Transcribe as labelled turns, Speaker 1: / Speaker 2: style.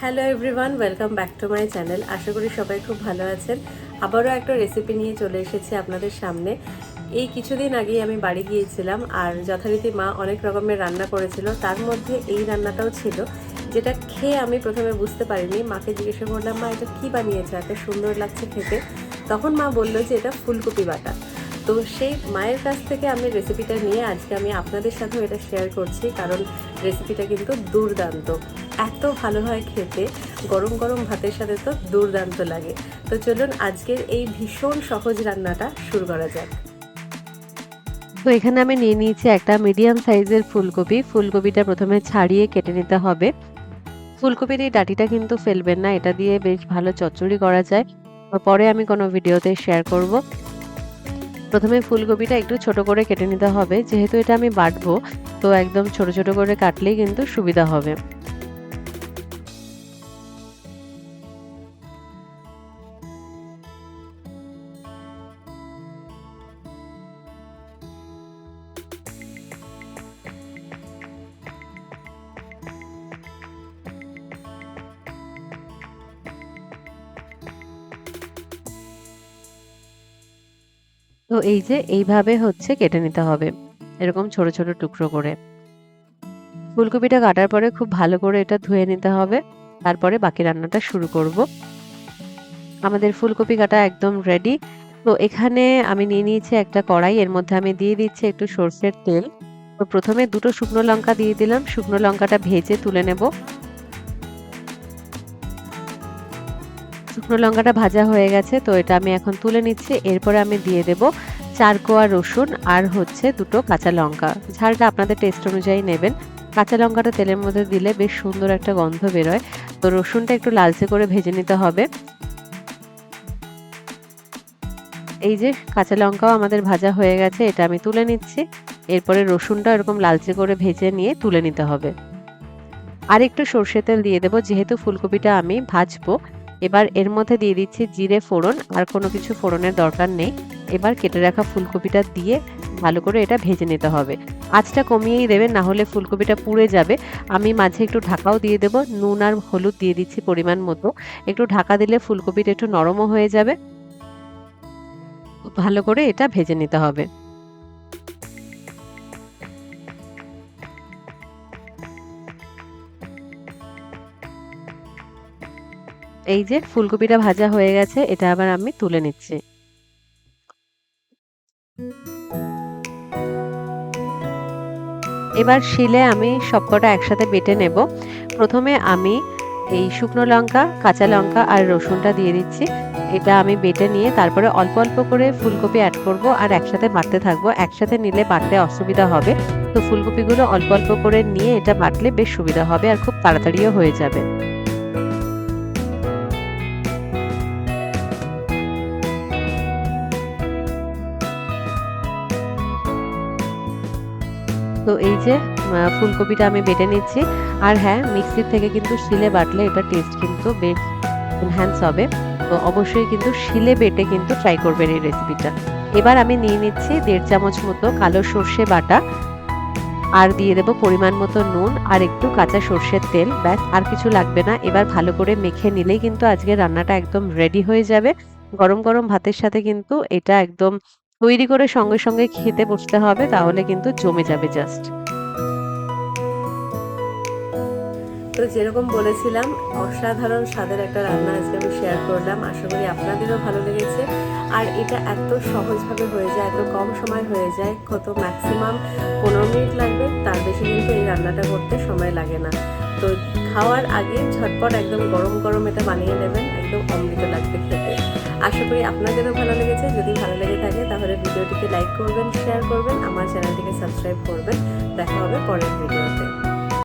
Speaker 1: Hello everyone welcome back to my channel আশা করি সবাই খুব ভালো আছেন। আবারও একটা রেসিপি নিয়ে চলে এসেছি আপনাদের সামনে। এই কিছুদিন আগেই আমি বাড়ি গিয়েছিলাম আর যথারীতি মা অনেক রকমের রান্না করেছিল। তার মধ্যে এই রান্নাটাও ছিল, যেটা খেয়ে আমি প্রথমে বুঝতে পারিনি। মাকে জিজ্ঞাসা করলাম, মা, এটা কী বানিয়েছে? এত সুন্দর লাগছে খেতে। তখন মা বলল যে, এটা ফুলকপি বাটা। তো সেই মায়ের কাছ থেকে আমি রেসিপিটা নিয়ে আজকে আমি আপনাদের সাথেও এটা শেয়ার করছি, কারণ রেসিপিটা কিন্তু দুর্দান্ত। এত ভালো হয় খেতে, গরম গরম ভাতের সাথে তো দুর্দান্ত লাগে। তো চলুন আজকের এই ভীষণ সহজ রান্নাটা শুরু করা যাক।
Speaker 2: তো এখানে আমি নিয়ে নিয়েছি একটা মিডিয়াম সাইজের ফুলকপি। ফুলকপিটা প্রথমে ছাড়িয়ে কেটে নিতে হবে। ফুলকপির এই ডাটিটা কিন্তু ফেলবেন না, এটা দিয়ে বেশ ভালো চচ্চড়ি করা যায়। পরে আমি কোনো ভিডিওতে শেয়ার করব। প্রথমে ফুলকপিটা একটু ছোট করে কেটে নিতে হবে, যেহেতু এটা আমি বাটবো, তো একদম ছোট ছোট করে কাটলেই কিন্তু সুবিধা হবে। তো এই যে এইভাবে হচ্ছে কেটে নিতে হবে। এরকম ছোট ছোট টুকরো করে। ফুলকপিটা কাটার পরে খুব ভালো করে এটা ধুয়ে নিতে হবে। তারপরে বাকি রান্নাটা শুরু করব। আমাদের ফুলকপি কাটা একদম রেডি তো এখানে আমি নিয়ে নিয়েছি একটা কড়াই। এর মধ্যে আমি দিয়ে দিচ্ছি একটু সর্ষের তেল। তো প্রথমে দুটো শুকনো লঙ্কা দিয়ে দিলাম। শুকনো লঙ্কাটা ভেজে তুলে নেব। শুকনো লঙ্কাটা ভাজা হয়ে গেছে, তো এটা আমি এখন তুলে নিচ্ছি। এরপরে আমি দিয়ে দেব চার কোয়া রসুন আর হচ্ছে দুটো কাঁচা লঙ্কা। ঝালটা আপনাদের টেস্ট অনুযায়ী নেবেন। কাঁচা লঙ্কাটা তেলের মধ্যে দিলে বেশ সুন্দর একটা গন্ধ বেরোয়। তো রসুনটা একটু লালচে করে ভেজে নিতে হবে। এই যে কাঁচা লঙ্কাও আমাদের ভাজা হয়ে গেছে, এটা আমি তুলে নিচ্ছি। এরপরে রসুনটা এরকম লালচে করে ভেজে নিয়ে তুলে নিতে হবে। আর একটু সর্ষে তেল দিয়ে দেবো, যেহেতু ফুলকপিটা আমি ভাজবো। এবার এর মধ্যে দিয়ে দিচ্ছি জিরে ফোড়ন, আর কোনো কিছু ফোড়নের দরকার নেই। এবার কেটে রাখা ফুলকপিটা দিয়ে ভালো করে এটা ভেজে নিতে হবে। আঁচটা কমিয়েই দেবেন, না হলে ফুলকপিটা পুড়ে যাবে। আমি মাঝে একটু ঢাকাও দিয়ে দেবো, নুন আর হলুদ দিয়ে দিচ্ছি পরিমাণ মতো। একটু ঢাকা দিলে ফুলকপিটা একটু নরমও হয়ে যাবে। ভালো করে এটা ভেজে নিতে হবে। এই যে ফুলকপিটা ভাজা হয়ে গেছে, এটা আবার আমি তুলে নিচ্ছি। এবার শিলে আমি সবকটা একসাথে বেটে নেব। প্রথমে আমি এই শুকনো লঙ্কা, কাঁচা লঙ্কা আর রসুনটা দিয়ে দিচ্ছি। এটা আমি বেটে নিয়ে তারপরে অল্প অল্প করে ফুলকপি অ্যাড করব আর একসাথে বাটতে থাকব। একসাথে নিলে বাটতে অসুবিধা হবে। তো ফুলকপিগুলো অল্প অল্প করে নিয়ে এটা বাটলে বেশ সুবিধা হবে আর খুব তাড়াতাড়িও হয়ে যাবে। তো এই যে ফুলকপিটা আমি বেটে নিচ্ছি। আর হ্যাঁ মিক্সির থেকে কিন্তু শিলে বাটলে এটা টেস্ট কিন্তু বেশ এনহ্যান্স হবে। তো অবশ্যই কিন্তু শিলে বেটে কিন্তু ট্রাই করবেন এই রেসিপিটা এবার আমি নিয়ে নিচ্ছি দেড় চামচ মতো কালো সর্ষে বাটা। আর দিয়ে দেবো পরিমাণ মতো নুন আর একটু কাঁচা সর্ষের তেল। ব্যাস, আর কিছু লাগবে না। এবার ভালো করে মেখে নিলেই কিন্তু আজকে রান্নাটা একদম রেডি হয়ে যাবে। গরম গরম ভাতের সাথে কিন্তু এটা একদম তৈরি করে সঙ্গে সঙ্গে খেতে বসতে হবে, তাহলে কিন্তু জমে যাবে জাস্ট
Speaker 1: তো যেরকম বলেছিলাম, অসাধারণ স্বাদের একটা রান্না আজকে আমি শেয়ার করলাম। আশা করি আপনাদেরও ভালো লেগেছে। আর এটা এত সহজভাবে হয়ে যায়, এত কম সময় হয়ে যায়, কত ম্যাক্সিমাম পনেরো মিনিট লাগবে, তার বেশি কিন্তু এই রান্নাটা করতে সময় লাগে না। তো খাওয়ার আগে ঝটপট একদম গরম গরম এটা বানিয়ে নেবেন, একদম অমৃত লাগবে খেতে। আশা করি আপনাদেরও ভালো লেগেছে। যদি ভালো লেগে থাকে তাহলে ভিডিওটিকে লাইক করবেন শেয়ার করবেন, আমার চ্যানেলটিকে সাবস্ক্রাইব করবেন। দেখা হবে পরের ভিডিওতে